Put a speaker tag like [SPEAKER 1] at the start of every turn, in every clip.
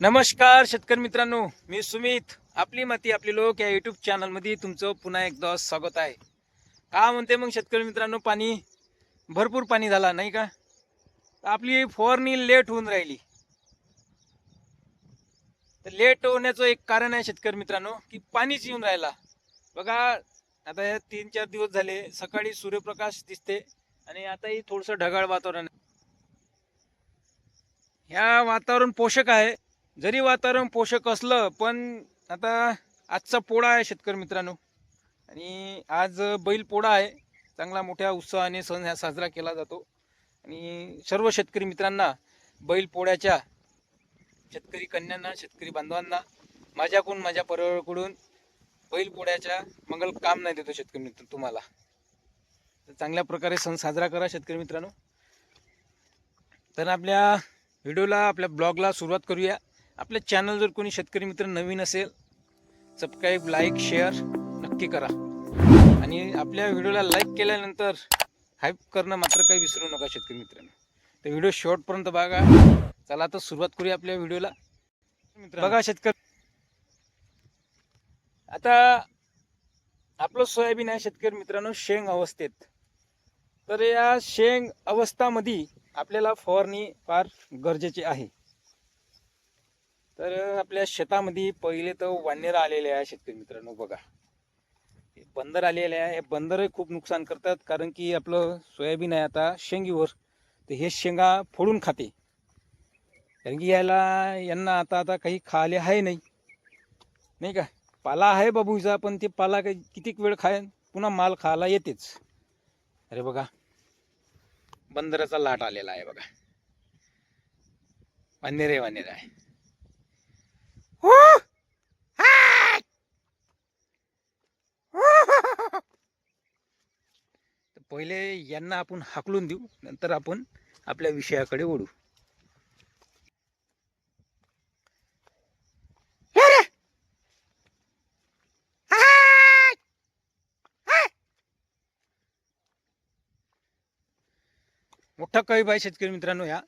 [SPEAKER 1] नमस्कार शेतकरी मित्रांनो मी सुमित. आपली माती आपली लोक या युट्यूब चॅनलमध्ये तुमचं पुन्हा एकदा स्वागत आहे. का म्हणते मग शेतकरी मित्रांनो पाणी? भरपूर पाणी झाला नाही का? आपली फवारणी लेट होऊन राहिली. तर लेट होण्याचं एक कारण आहे शेतकरी मित्रांनो की पाणीच येऊन राहिला. बघा आता हे तीन चार दिवस झाले सकाळी सूर्यप्रकाश दिसते आणि आताही थोडंसं ढगाळ वातावरण ह्या वातावरण पोषक आहे. जरी वातावरण पोषक असलं पण आता आजचा पोळा आहे शेतकरी मित्रांनो. आणि आज बैल पोळा आहे. चांगला मोठ्या उत्साहाने सण हा साजरा केला जातो. आणि सर्व शेतकरी मित्रांना बैल पोळ्याच्या शेतकरी कन्यांना शेतकरी बांधवांना माझ्याकडून माझ्या परिवाराकडून बैल पोळ्याच्या मंगल काम नाही देतो शेतकरी मित्र तुम्हाला. तर चांगल्या प्रकारे सण साजरा करा शेतकरी मित्रांनो. तर आपल्या व्हिडिओला आपल्या ब्लॉगला सुरुवात करूया. आपल्या चॅनल जर कोणी शेतकरी मित्र नवीन असेल सबस्क्राईब लाईक शेअर नक्की करा. आणि आपल्या व्हिडिओला लाईक केल्यानंतर हाईप करणं मात्र काही विसरू नका शेतकरी मित्रांनो. तर व्हिडिओ शेवटपर्यंत बघा. चला आता सुरुवात करूया आपल्या व्हिडिओला. मित्र बघा शेतकरी आता आपलं सोयाबीन आहे शेतकरी मित्रांनो शेंग अवस्थेत. तर या शेंग अवस्थामध्ये आपल्याला फवारणी फार गरजेची आहे. तर आपल्या शेतामध्ये पहिले तर वानेर आलेले आहे शेतकरी मित्रांनो बघा. हे बंदर आलेले आहे. हे बंदरही खूप नुकसान करतात कारण की आपलं सोयाबीन आहे आता शेंगीवर. तर हे शेंगा फोडून खाते. कारण की याला यांना आता आता काही खाले आहे नाही. नाही का? पाला आहे बाबूचा पण ते पाला काही कितीक वेळ खाय पुन्हा माल खायला येतेच. अरे बघा. बंदराचा लाट आलेला आहे बघा. वानेरे वानेरे आहे. पहिले यांना आपण हाकलून देऊ नंतर आपण आपल्या विषयाकडे ओढू मोठा कळी बाई शेतकरी मित्रांनो या.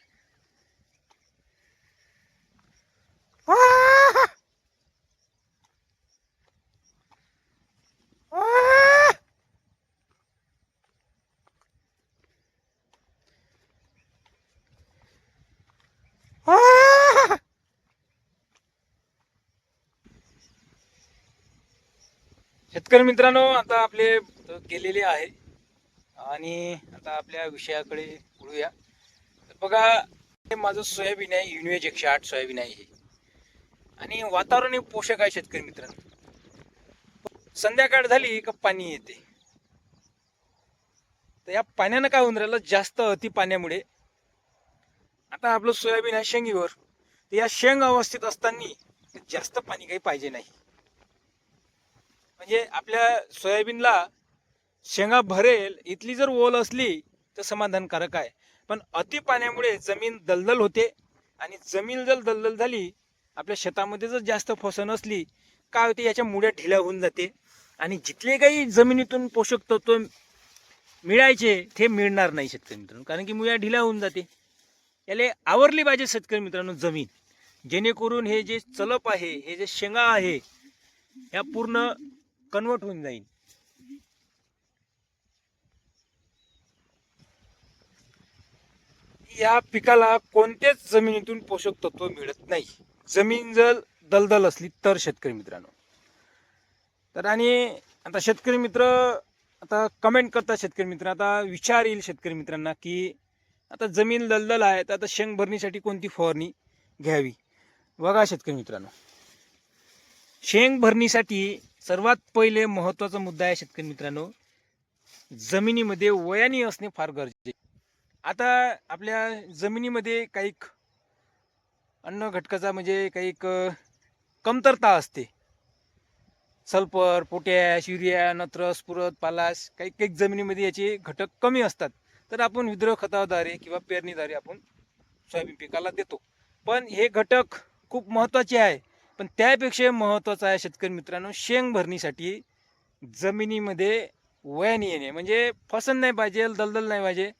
[SPEAKER 1] शेतकरी मित्रांनो आता आपले गेलेले आहे. आणि आता आपल्या विषयाकडे वळूया. तर बघा हे माझं सोयाबीन आहे युनिवेज एकशे आठ सोयाबीन आहे हे. आणि वातावरण हे पोषक आहे शेतकरी मित्रांनो. संध्याकाळ झाली का पाणी येते. तर या पाण्यानं काय होऊन राहिलं? जास्त अति पाण्यामुळे. आता आपलं सोयाबीन आहे शेंगीवर. तर या शेंग अवस्थेत असताना जास्त पाणी काही पाहिजे नाही. म्हणजे आपल्या सोयाबीनला शेंगा भरेल इथली जर ओल असली तर समाधानकारक आहे. पण अति पाण्यामुळे जमीन दलदल होते आणि जमीन जर दलदल झाली आपल्या शेतामध्ये जर जास्त फसन असली काय होते? याच्या मुळ्या ढिल्या होऊन जाते. आणि जिथले काही जमिनीतून पोषक तत्व मिळायचे ते मिळणार नाही शेतकरी मित्रांनो. कारण की मुळ्या ढिल्या होऊन जाते. याला आवरली पाहिजे शेतकरी मित्रांनो जमीन. जेणेकरून हे जे चलप आहे हे जे शेंगा आहे ह्या पूर्ण कन्वर्ट होऊन जाईल या पिकाला कोणत्याच जमिनीतून पोषक तत्व मिळत नाही. जमीन जर दलदल असली तर शेतकरी मित्रांनो. तर आणि आता शेतकरी मित्र आता कमेंट करतात शेतकरी मित्र आता विचार येईल शेतकरी मित्रांना की आता जमीन दलदल आहे तर आता शेंग भरणीसाठी कोणती फवारणी घ्यावी? बघा शेतकरी मित्रांनो. शेंग भरणीसाठी सर्वात पहिले महत्त्वाचा मुद्दा आहे शेतकरी मित्रांनो जमिनीमध्ये वयानी असणे फार गरजेचे. आता आपल्या जमिनीमध्ये काही अन्न घटकाचा म्हणजे काही कमतरता असते. सल्फर पोटॅश युरिया नत्र स्फुरत पालाश काही काही जमिनीमध्ये याचे घटक कमी असतात. तर आपण विद्रोह खताद्वारे किंवा पेरणीद्वारे आपण सोयाबीन पिकाला देतो. पण हे घटक खूप महत्त्वाचे आहे. पण त्यापेक्षा महत्त्वाचं आहे शेतकरी मित्रांनो शेंग भरणीसाठी जमिनीमध्ये वयाने येणे. म्हणजे फसन नाही पाहिजे दलदल नाही पाहिजे.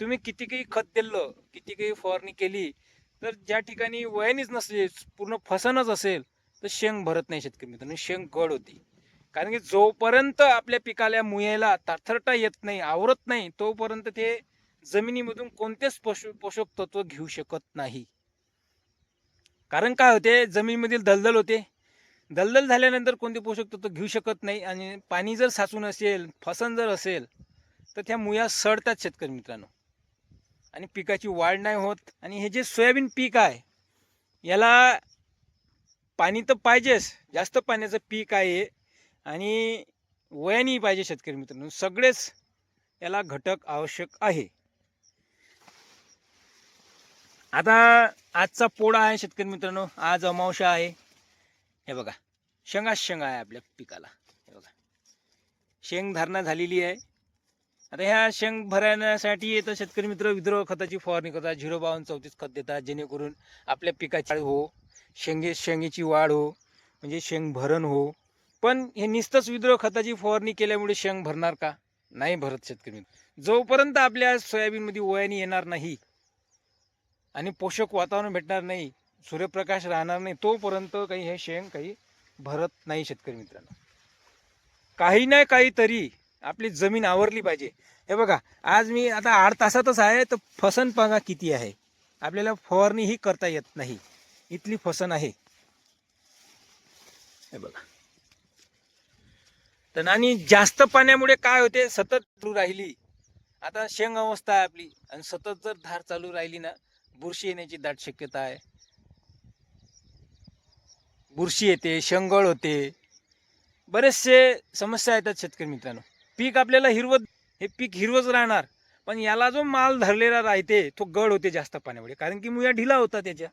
[SPEAKER 1] तुम्ही किती काही खत दिलं किती काही फवारणी केली तर ज्या ठिकाणी वयानीच नसले पूर्ण फसनच असेल तर शेंग भरत नाही शेतकरी मित्रांनो. शेंग गड होती. कारण की जोपर्यंत आपल्या पिकाला मुयाला ताथरटा येत नाही आवरत नाही तोपर्यंत ते जमिनीमधून कोणतेच पोषक पोषक तत्व घेऊ शकत नाही. कारण काय होते जमिनीमधील दलदल होते. दलदल झाल्यानंतर कोणते पोषक तत्व घेऊ शकत नाही आणि पाणी जर साचून असेल फसन जर असेल तर त्या मुया सडतात शेतकरी मित्रांनो. आणि पिकाची वाढ नाही होत आणि हे जे सोयाबीन पीक आहे याला पाणी तर पाहिजेच जास्त पाण्याचं पीक आहे आणि वयानेही पाहिजे शेतकरी मित्रांनो. सगळेच याला घटक आवश्यक आहे. आता आजचा पोळा आहे शेतकरी मित्रांनो. आज अमावशा आहे. हे बघा शेंगा शेंगा आहे आपल्या पिकाला. हे बघा शेंग धारणा झालेली आहे. आता ह्या शेंग भरण्यासाठी येतं शेतकरी मित्र विद्रोह खताची फवारणी करतात झिरो बावन्न चौतीस खत देतात जेणेकरून आपल्या पिकाची हो शेंगे शेंगेची वाढ हो म्हणजे शेंग भरण हो. पण हे नुसतंच विद्रोह खताची फवारणी केल्यामुळे शेंग भरणार का? नाही भरत शेतकरी मित्र. जोपर्यंत आपल्या सोयाबीनमध्ये वयाने येणार नाही आणि पोषक वातावरण भेटणार नाही सूर्यप्रकाश राहणार नाही तोपर्यंत काही हे शेंग काही भरत नाही शेतकरी मित्रांनो. काही नाही काहीतरी आपली जमीन आवरली पाहिजे. हे बघा आज मी आता आठ तासातच आहे तर फसन बघा किती आहे. आपल्याला फवारणी ही करता येत नाही. इथली फसन आहे. हे बघा. तर आणि जास्त पाण्यामुळे काय होते? सतत राहिली. आता शेंग अवस्था आहे आपली. आणि सतत जर धार चालू राहिली ना बुरशी येण्याची दाट शक्यता आहे. बुरशी येते शंगळ होते. बरेचसे समस्या येतात शेतकरी मित्रांनो. पीक आपल्याला हिरवत हे पीक हिरवच राहणार पण याला जो माल धरलेला राहते तो गड होते जास्त पाण्यामुळे. कारण की मुया ढिला होता त्याच्या.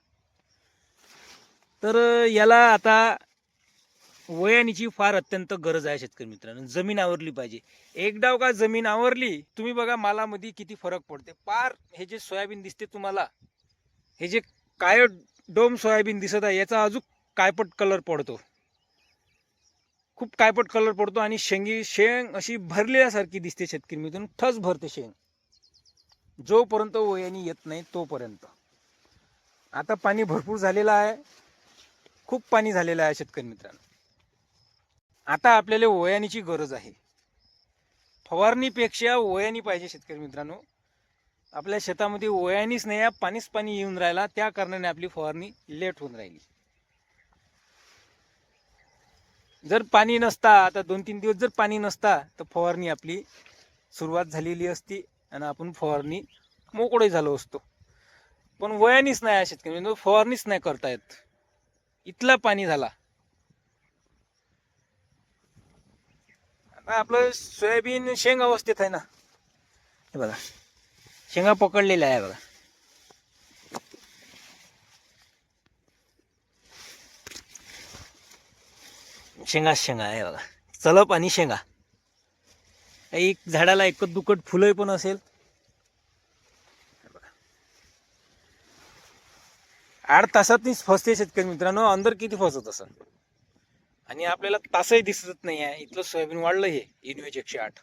[SPEAKER 1] तर याला आता वयानीची फार अत्यंत गरज आहे शेतकरी मित्रांनो. जमीन आवरली पाहिजे. एक डाव का जमीन आवरली तुम्ही बघा मालामध्ये किती फरक पडते. पार हे जे सोयाबीन दिसते तुम्हाला हे जे काय डोम सोयाबीन दिसत आहे याचा अजून कायपट कलर पडतो? खूप कायपट कलर पडतो आणि शेंगी शेंग अशी भरलेल्यासारखी दिसते शेतकरी मित्रांनो ठस भरते शेंग. जोपर्यंत वयानी येत नाही तोपर्यंत. आता पाणी भरपूर झालेलं आहे. खूप पाणी झालेलं आहे शेतकरी मित्रांनो. आता आपल्याला वयानीची गरज आहे. फवारणीपेक्षा वयानी पाहिजे शेतकरी मित्रांनो. आपल्या शेतामध्ये वयानीच नाही आहे पाणीच पाणी येऊन राहिला. त्या कारणाने आपली फवारणी लेट होऊन राहिली. जर पाणी नसता आता दोन तीन दिवस जर पाणी नसता तर फवारणी आपली सुरुवात झालेली असती आणि आपण फवारणी मोकळे झालो असतो. पण वयानीच नाही या शेतकरी म्हणजे फवारणीच नाही करता येत इथला पाणी झाला. आता आपलं सोयाबीन शेंग अवस्थेत आहे ना. हे बघा. शेंगा पकडलेल्या आहे बघा. शेंगा शेंगा आहे बघा. चलप आणि शेंगा. एक झाडाला एकच दुकट फुलं पण असेल. बघा. आठ तासातच फसते शेतकरी मित्रांनो. अंदर किती फसत असं आणि आपल्याला तासही दिसत नाही आहे. इथलं सोयाबीन वाढलं हे. इन्यूज एकशे आठ.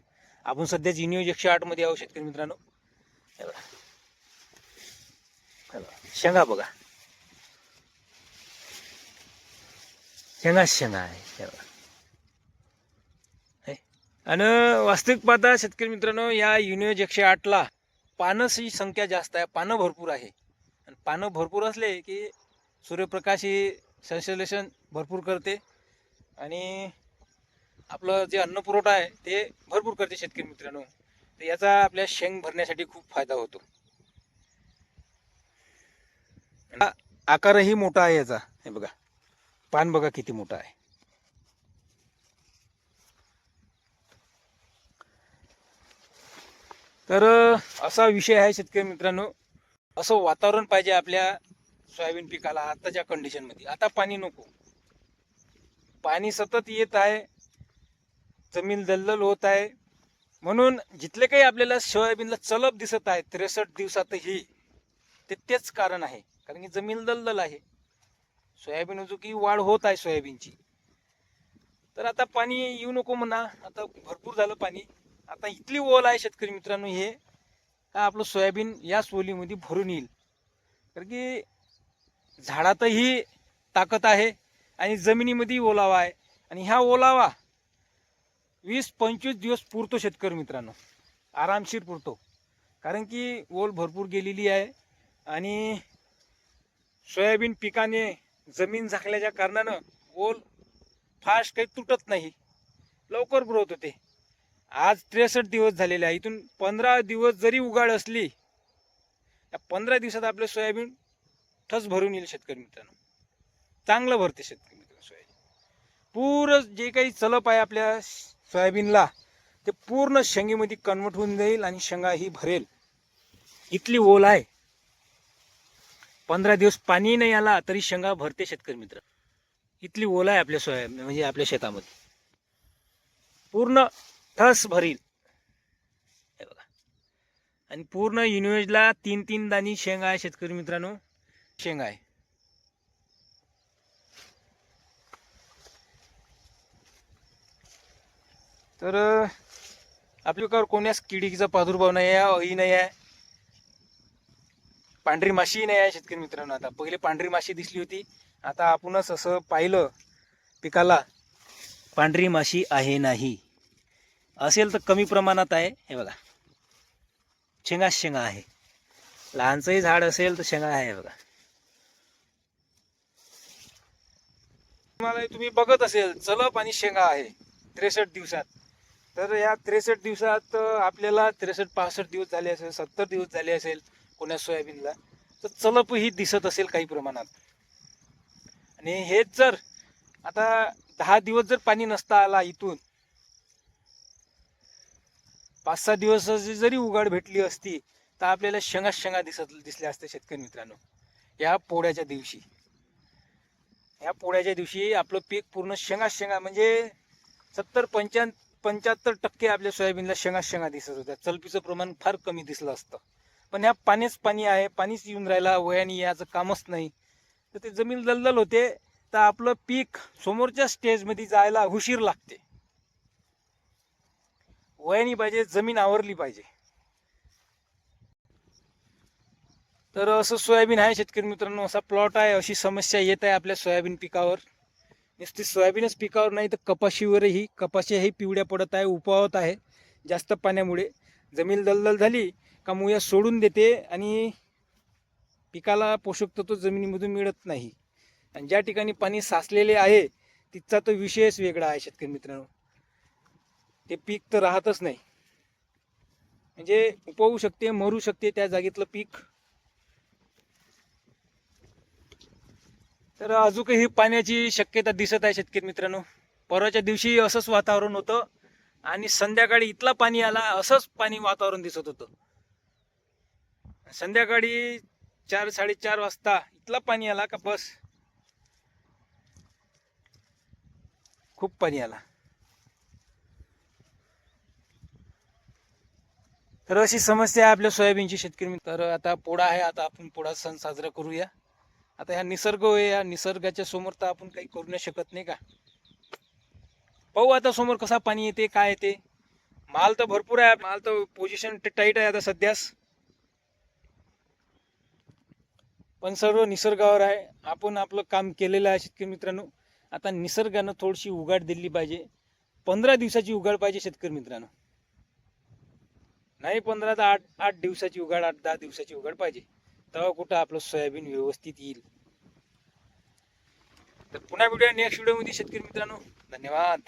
[SPEAKER 1] आपण सध्याच इन्यूज एकशे आठमध्ये आहोत शेतकरी मित्रांनो. हे बघा. शेंगा बघा शेंगा आहे आणि वास्तविक पाहता शेतकरी मित्रांनो या युनियज एकशे आठला पानंची संख्या जास्त आहे पानं भरपूर आहे आणि पानं भरपूर असले की सूर्यप्रकाश ही संश्लेषण भरपूर करते आणि आपलं जे अन्न पुरवठा आहे ते भरपूर करते शेतकरी मित्रांनो तर याचा आपल्या शेंग भरण्यासाठी खूप फायदा होतो. आकारही मोठा आहे याचा. हे बघा. पान बघा किती मोठा आहे. तर असा विषय आहे शेतकरी मित्रांनो. असं वातावरण पाहिजे आपल्या सोयाबीन पिकाला आताच्या कंडिशनमध्ये आता पाणी नको. पाणी सतत येत आहे. जमीन दलदल होत आहे. म्हणून जिथले काही आपल्याला सोयाबीनला चलप दिसत आहे त्रेसष्ट दिवसातही ते तेच कारण आहे. कारण की जमीन दलदल आहे. सोयाबीन उजुकी वाढ होत आहे सोयाबीनची. तर आता पाणी येऊ नको म्हणा. आता भरपूर झालं पाणी. आता इथली ओल आहे शेतकरी मित्रांनो हे. का आपलं सोयाबीन याच ओलीमध्ये भरून येईल. कारण की झाडातही ताकद आहे आणि जमिनीमध्ये ओलावा आहे. आणि ह्या ओलावा वीस पंचवीस दिवस पुरतो शेतकरी मित्रांनो. आरामशीर पुरतो. कारण की ओल भरपूर गेलेली आहे आणि सोयाबीन पिकाने जमीन झाकल्याच्या कारणानं ओल फास्ट काही तुटत नाही. लवकर ग्रोथ होते. आज त्रेसष्ट दिवस झालेले आहे. इथून पंधरा दिवस जरी उगाड असली या पंधरा दिवसात आपलं सोयाबीन ठस भरून येईल शेतकरी मित्रांनो. चांगलं भरते शेतकरी मित्रांनो सोयाबीन. पूर जे काही चलप आहे आपल्या सोयाबीनला ते पूर्ण शेंगेमध्ये कन्वर्ट होऊन जाईल आणि शेंगा ही भरेल. इथली ओल आहे. पंधरा दिवस पाणी नाही आला तरी शेंगा भरते शेतकरी मित्र. इथली ओल आहे आपल्या सोयाबीन म्हणजे आपल्या शेतामध्ये. पूर्ण ठस भरील. बघा. आणि पूर्ण युनिवेजला तीन तीन दाणी शेंगा आहे शेतकरी मित्रांनो. शेंगा आहे. तर आपल्या पिकावर कोण्यास किडीचा प्रादुर्भाव नाही आहे अळी नाही आहे. पांढरी माशी नाही आहे शेतकरी मित्रांनो. आता पहिले पांढरी माशी दिसली होती. आता आपणच असं पाहिलं पिकाला पांढरी माशी आहे नाही. असेल तर कमी प्रमाणात आहे. हे बघा. शेंगा शेंगा आहे. लहानचंही झाड असेल तर शेंगा आहे बघा. तुम्हाला तुम्ही बघत असेल चलप आणि शेंगा आहे. त्रेसष्ट दिवसात. तर या त्रेसष्ट दिवसात आपल्याला त्रेसष्ट पासष्ट दिवस झाले असेल सत्तर दिवस झाले असेल कोण्या सोयाबीनला तर चलप ही दिसत असेल काही प्रमाणात. आणि हेच जर आता दहा दिवस जर पाणी नसता आला इथून पाच सहा दिवस जरी उघाड भेटली असती तर आपल्याला शेंगा शेंगा दिसत दिसल्या असत्या शेतकरी मित्रांनो. या पोळ्याच्या दिवशी. या पोळ्याच्या दिवशी आपलं पीक पूर्ण शेंगा शेंगा म्हणजे सत्तर पंच्या पंच्याहत्तर टक्के आपल्या सोयाबीनला शेंगा शेंगा दिसत होत्या. चलपीचं प्रमाण फार कमी दिसलं असतं. पण ह्या पाणीच पाणी आहे पाणीच येऊन राहिला वयाने याचं कामच नाही. तर ते जमीन दलदल होते तर आपलं पीक समोरच्या स्टेजमध्ये जायला उशीर लागते. वयानी पाहिजे जमीन आवरली पाहिजे. तर असं सोयाबीन आहे शेतकरी मित्रांनो असा प्लॉट आहे अशी समस्या येत आहे आपल्या सोयाबीन पिकावर. नुसती सोयाबीनच पिकावर नाही तर कपाशीवरही कपाशीही पिवड्या पडत आहे उपावत आहे जास्त पाण्यामुळे. जमीन दलदल झाली का मुया सोडून देते आणि पिकाला पोषक तत्व जमिनीमधून मिळत नाही. आणि ज्या ठिकाणी पाणी साचलेले आहे तिथचा तो विषयच वेगळा आहे शेतकरी मित्रांनो. ते पीक तर राहतच नाही. म्हणजे उपवू शकते मरू शकते त्या जागेतलं पीक तर अजूनही पाण्याची शक्यता दिसत आहे शेतकरी मित्रांनो. परवाच्या दिवशी असंच वातावरण होतं आणि संध्याकाळी इथला पाणी आला असंच पाणी वातावरण दिसत होतं. संध्याकाळी चार साडेचार वाजता इथला पाणी आला का बस. खूप पाणी आला. तर अशी समस्या आहे आपल्या सोयाबीनची शेतकरी मित्र. तर आता पोळा आहे आता आपण पोळा सण साजरा करूया. आता ह्या निसर्ग आहे या निसर्गाच्या समोर तर आपण काही करू नाही शकत नाही का? पाहू आता समोर कसा पाणी येते काय येते. माल तर भरपूर आहे माल तर पोझिशन टाईट आहे आता सध्यास. पण सर्व निसर्गावर आहे. आपण आपलं काम केलेलं आहे शेतकरी मित्रांनो. आता निसर्गानं थोडीशी उघाड दिली पाहिजे. पंधरा दिवसाची उघाड पाहिजे शेतकरी मित्रांनो. नाही पंधरा तर आठ आठ दिवसाची उघाड आठ दहा दिवसाची उघाड पाहिजे. तेव्हा कुठं आपलं सोयाबीन व्यवस्थित येईल. तर पुन्हा व्हिडिओ नेक्स्ट व्हिडिओमध्ये शेतकरी मित्रांनो धन्यवाद.